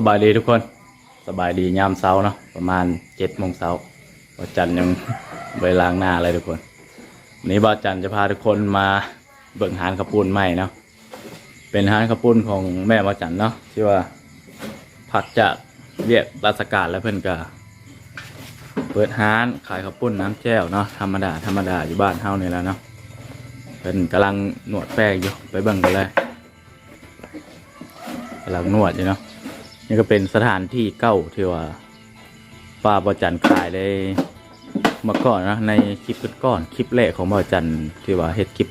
สบายดีทุกคน สบายดียามเช้าเนาะประมาณเจ็ดโมงเช้าวันจันยังไปล้างหน้าเลยทุกคนวันนี้บาจันจะพาทุกคนมาเบิ่งหานข้าวปุ้นใหม่เนาะเป็นหานข้าวปุ้นของแม่บาจันเนาะที่ว่าพักจากเรียกราชการแล้วเพิ่นก็เปิดห้านขายข้าวปุ้นน้ำแจ่วเนาะธรรมดาธรรมดาอยู่บ้านเฮานี่แล้วเนาะเพิ่นกำลังนวดแป้งอยู่ไปเบิ่งกันเลยกำลังนวดอยู่เนาะ นี่ก็เป็นสถานที่เก้าที่ว่าป้าบอจันขายได้เมื่อก่อนนะในคลิปก่อนๆคลิปแรกของบอจันที่ว่าเฮ็ดคลิป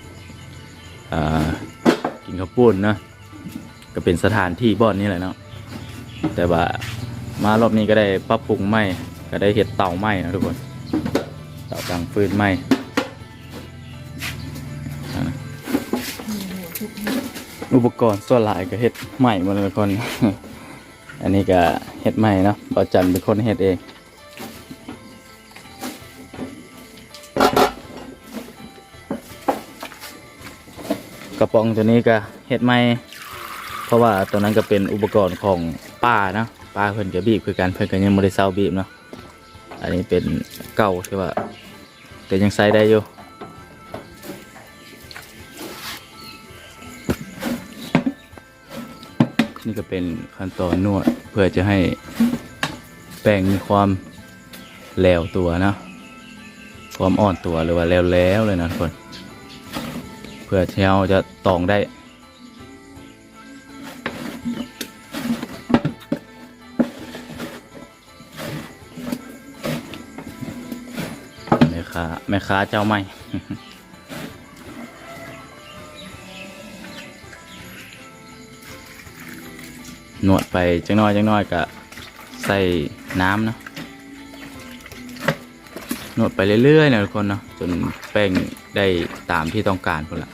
อ่ากินข้าวปุ้นนะก็เป็นสถานที่บ่อนนี้แหละเนาะแต่ว่ามารอบนี้ก็ได้ปรับปรุงใหม่ก็ได้เฮ็ดเตาใหม่นะทุกคนเตาดังฟืนใหม่อ่าอุปกรณ์ส่วนหลายก็เฮ็ดใหม่หมดเลยทุกคน อันนี้ก็เฮ็ดใหม่เนาะบอจันเป็นคนเฮ็ดเอง กระป๋องตัวนี้ก็เฮ็ดใหม่ เพราะว่าตัวนั้นก็เป็นอุปกรณ์ของป้านะป้าเพิ่นก็บีบคือกันเพิ่นก็ยังบ่ได้เซาบีบเนาะ อันนี้เป็นเก่าที่ว่าแต่ยังใช้ได้อยู่ นี่ก็เป็นขั้นตอนนวดเพื่อจะให้แป้งมีความแหลวตัวนะ ความอ่อนตัวหรือว่าแล้วแล้วเลยนะทุกคนเพื่อที่เราจะตองได้แม่ค้าแม่ค้าเจ้าใหม่ นวดไปจังน้อยจังน้อยก็ใส่น้ำเนาะนวดไปเรื่อยๆนะทุกคนเนาะจนแป้งได้ตามที่ต้องการคนละ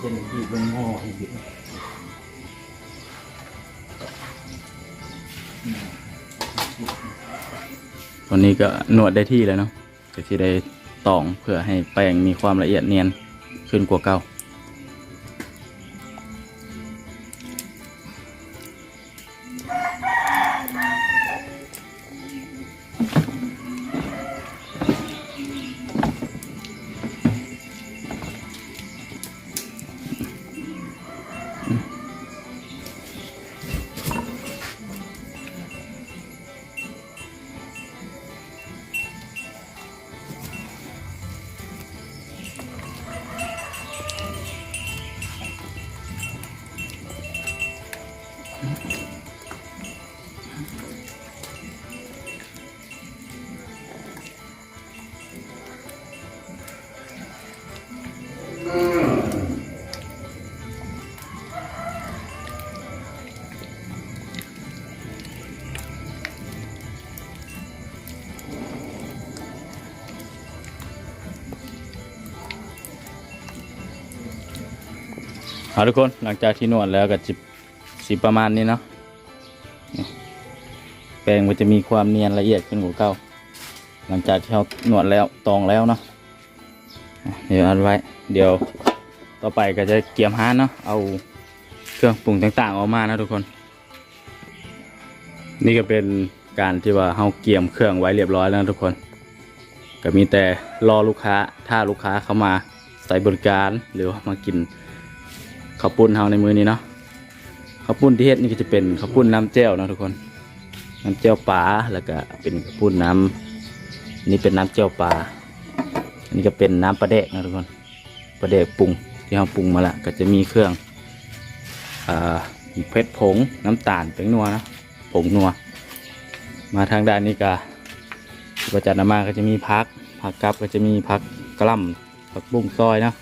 เป็นที่เป็นหม้ออีกตอนนี้ก็นวดได้ที่แล้วเนาะจะที่ได้ตองเพื่อให้แป้งมีความละเอียดเนียนขึ้นกว่าเก่า เอาทุกคนหลังจากที่นวดแล้วก็จิบ สิประมาณนี้เนาะแป้งมันจะมีความเนียนละเอียดขึ้นกว่าเก่าหลังจากที่เราหนวดแล้วตองแล้วเนาะเดี๋ยวเอันไว้ เดี๋ยวต่อไปก็จะเกี่ยมฮานเนาะเอาเครื่องปรุงต่างๆออกมานะทุกคน นี่ก็เป็นการที่ว่าเราเกี่ยมเครื่องไว้เรียบร้อยแล้วทุกคน ก็มีแต่รอลูกค้าถ้าลูกค้าเข้ามาใส่บริการหรือมากินข้าวปุ้นเฮาในมือนี้เนาะ ข้าวปุ้นที่เฮ็ดนี่ก็จะเป็นข้าวปุ้นน้ำแจ่วนะทุกคน น้ำแจ่วปลาแล้วก็เป็นข้าวปุ้นน้ำนี่เป็นน้ำแจ่วปลาอันนี้ก็เป็นน้ำปลาแดกนะทุกคนปลาแดกปรุงที่เราปรุงมาละก็จะมีเครื่องอ่าเพชรผงน้ำตาลเป็นนัวนะผงนัว มาทางด้านนี้ก็ประจันมาก็จะมีพักผักกับก็จะมีพักกล้ำผักบุ้งซอยนะ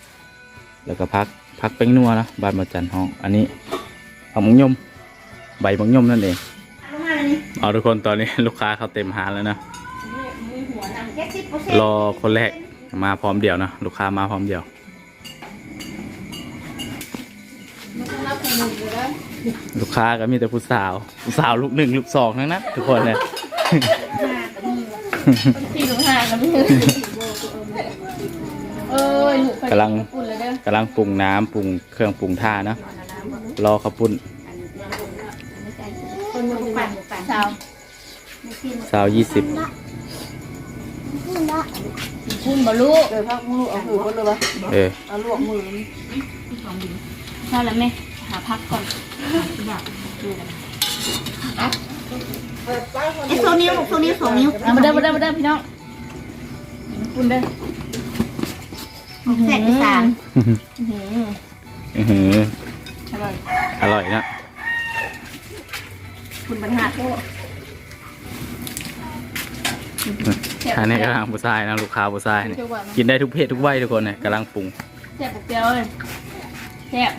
แล้วก็พักพักแป้งนัวนะบ้านมาจันห้องอันนี้ ผักมังยม ใบมังยมนั่นเองประมาณนี้เอาทุกคนตอนนี้ลูกค้าเขาเต็มหาแล้วนะมีหัวหนังเจ็ดสิบเปอร์เซ็นต์รอคนแรกมาพร้อมเดียวนะลูกค้ามาพร้อมเดียวมันต้องรับคนหนึ่งอยู่แล้วลูกค้าก็มีแต่ผู้สาวผู้สาวลูกหนึ่งลูกสองทั้งนั้นทุกคนเลยสี่ลูกห้ากับพี่เอ้ยลูกกำลังปุ่นเลยเด้อกำลังปรุงน้ำปรุงเครื่องปรุงท่าเนอะ รอข้าวปุ้นคนมือปั่นปั่นสาวสาวยี่สิบพุ่นบ่ลูกเออพักมือเอาถือคนเลยวะเออเอาลวกมือใช่แล้วไหมหาพักก่อนไอ้โซนิ้วลูกโซนิ้วสองนิ้วเอามาเด้อมาเด้อมาเด้อพี่น้องปุ่นเด้อแซ่บอีสานอื้อหือ อร่อยอร่อยนะคุณบรรทัดอันนี้กำลังผู้ชายนะลูกค้าผู้ชายเนี่ยกินได้ทุกเพศทุกวัยทุกคนเนี่ยกำลังปรุงแซ่บปกเดียวเลยแซ่บ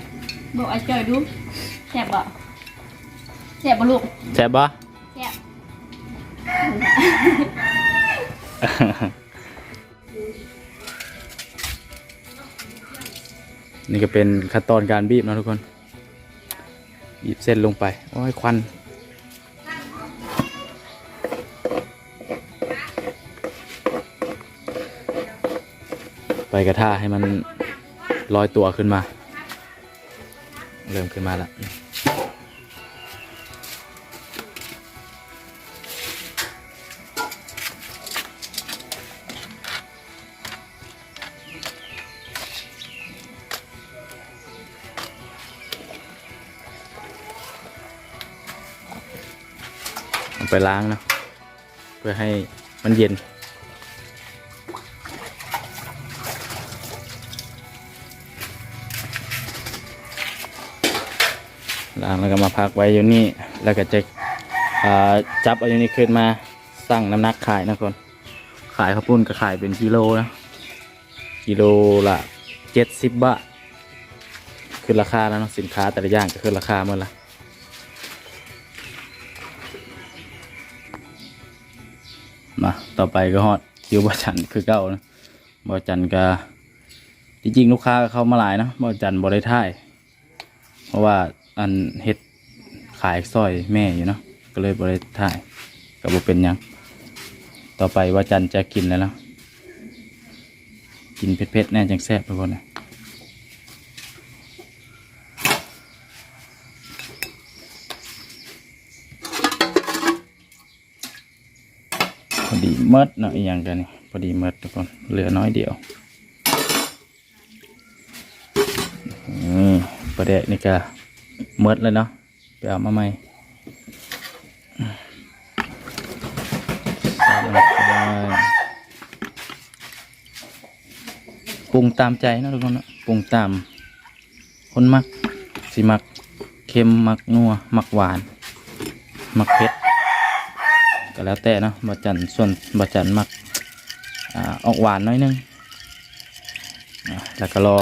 บอกไอ้จอยดูแซ่บบ่แซ่บบ่ลูกแซ่บปะแซ่บนี่ก็เป็นขั้นตอนการบีบนะทุกคน บีบเส้นลงไป โอ้ยควันไปกระทะให้มันลอยตัวขึ้นมา เริ่มขึ้นมาแล้ว ไปล้างนะ เพื่อให้มันเย็น ล้างแล้วก็มาพักไว้อยู่นี่ แล้วก็จะจับเอาอยู่นี่ขึ้นมาสั่งน้ำหนักขายนะคนขายข้าวปุ้นก็ขายเป็นกิโลนะกิโลละเจ็ดสิบบาทขึ้นราคาแล้วเนาะสินค้าแต่ละอย่างก็ขึ้นราคาเมื่อละ มาต่อไปก็ฮอดคิวบอจันคือเก้านะบอจันก็จริงๆลูกค้าเข้ามาหลายนะบอจันบอได้ท่าย เพราะว่าอันเฮ็ดขายซอยแม่อยู่เนาะก็เลยบอได้ท่ายก็บ่เป็นยังต่อไปว่าจันจะกินแล้วนะกินเผ็ดๆแน่จังแซ่บทุกคนนะ ดีเมดเนาะอีกอย่างกันนี่พอดีเมดทุกคนเหลือน้อยเดียวนี่ประเดะนี่ก็เมดเลยเนาะไปเอามาใหม่ปรุงตามใจนะทุกคนนะปรุงตาม คนมักสิมักเค็มมักนัวมักหวาน มักเผ็ด ก็แล้วแต่เนาะบะจันส่วนบะจันมักอ่าออกหวานน้อยนึงแล้วก็รอ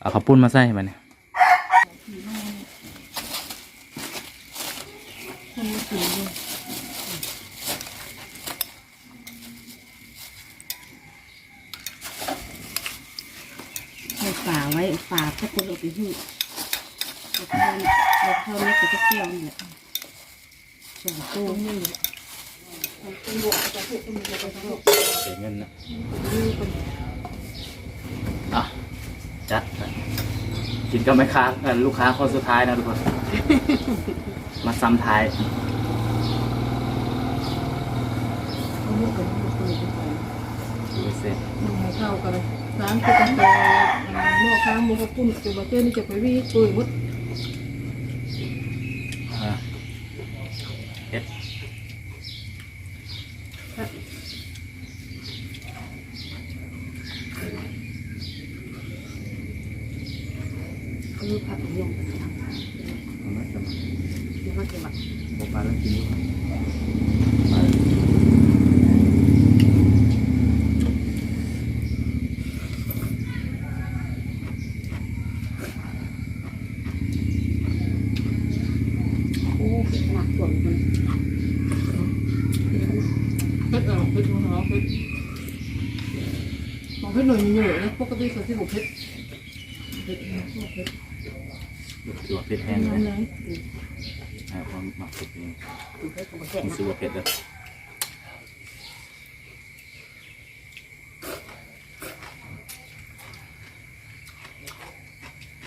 เอาข้าวปุ้นมาใส่มาเนี่ยให้ฝาไว้ฝาถ้าคนเอาไปหื้อแล้วเข้าแล้วเข้าเม็ดก็เกี่ยวนี่ แหละสองตู้นี่เสียเงินนะอะจัดไปกินก็ไม่ค้าเอ่อลูกค้าคนสุดท้ายนะทุกคน มาซ้ำท้ายเอาลูกกันลูกกันลูกกันดูเสร็จมันให้เข้ากันเลยร้านคือกาแฟหม้อข้างหมูกระปุ้นจะมาเจอนี่จะไปวิ่งตุยมุด อะเอ็ด คือ ผักยงเอามาจับคือผักเก็บบอกมาแล้วกินดูโอ้หนักส่วนมันเพชรเออเพชรของเราเพชรของเพชรหน่อยเหน่อยนะปกติเขาที่บอกเพชรเพชรเพชร ตัวเผ็ดแห้งเลยนะอ่าความหมักเผ็ดเองเผ็ดกับเผ็ดรู้นสึกว่าเผ็ดเลย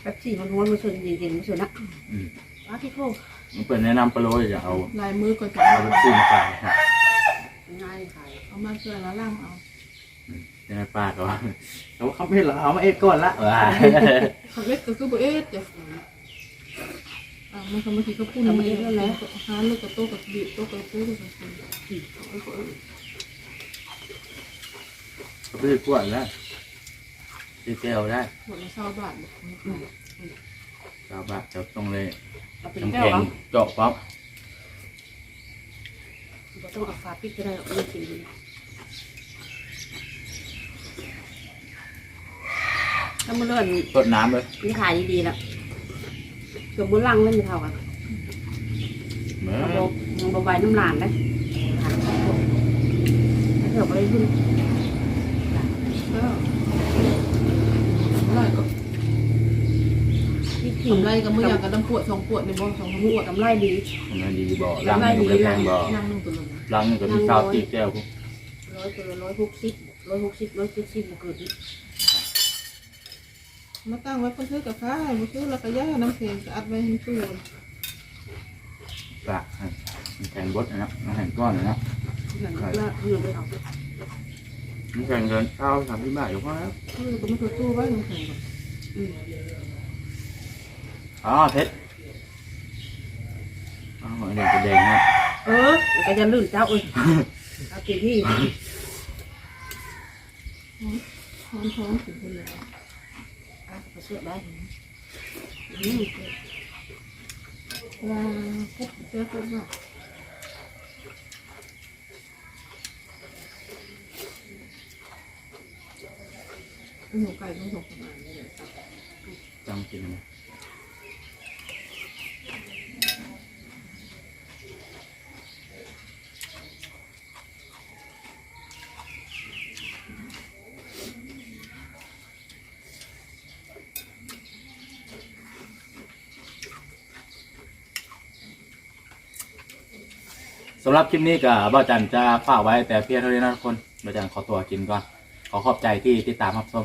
แป๊บซี่มันร้อนมันสุดจริงๆมันสุดนะอืมว้าที่โคกมันเป็นแนะนำปลาโรยจะเอาลายมือก็จะเอาลูกชิ้นมาฝากนะง่ายขายเอามาเกลือแล้วล่างเอายังไงป้าก็ว่าเขาเขาไม่หรอเอามาเอ็ดก่อนละว้าเขาเล็กก็คือโบเอ็ดจ้ะ อ่ามันก็มาทีก็พุ่นนี่แล้วแหละหาลูกกับโต๊ะกับบีโต๊ะกับโต๊ะกับบีบเอไว้ก่อนไม่ได้กวยแล้วตีแก้วได้หมดละเศร้าบาทชาวบ้านจะต้องเลยน้ำแข็งเจาะป๊อปต้องเอาฝาปิดก็ได้หรอกมันกินถ้ามันเลื่อนตดน้ำเลยนี่ขายดีๆแล้ว เกือบบุญลังเล่นไม่เท่ากันเหมือนมันโบมันโบใบน้ำลานได้ถ้าเกิดไปขึ้นก็ไรก็ที่ทีทำไรก็ไม่อยากกระดำปวดสองปวดในบ่สองหัปววดกำไรดีมันดีบ่ล้างนี่ก็แพงบ่นั่งลงตัวลงล้างนี่ก็มีข้าวตีแก้วพวกร้อยตัวร้อยหกสิบร้อยหกสิบร้อยเจ็ดสิบเกิด มาตั้งไว้ก็ซื้อกาแฟมาซื้อแล้วก็ย่าน้ำแข็งอัดไว้ให้ตู้ปลามันแข็งบดนะมันแข็งก้อนนะหลังละเงินเลยเอามันแข็งเกินข้าวสามสิบบาทอยู่พอแล้วเออก็มาซื้อตู้ไว้น้ำแข็งอ๋อเพชรอ๋ออันนี้จะแดงนะเออแล้วก็จะลื่นเจ้าเอ้ยเอากินที่ท้องท้องถึงคนแล้วอะไป เสือได้ว่าพุทธเจ้าพุทธว่ะหนูไก่ต้องหกประมาณนี้เลยจังกินไหม สำหรับคลิปนี้ก็บบ่าจันจะฝากไว้แต่เพียงเท่านี้นะทุกคนบ่าจันขอตัวกินก่อน ขอขอบใจที่ติดตามรับชม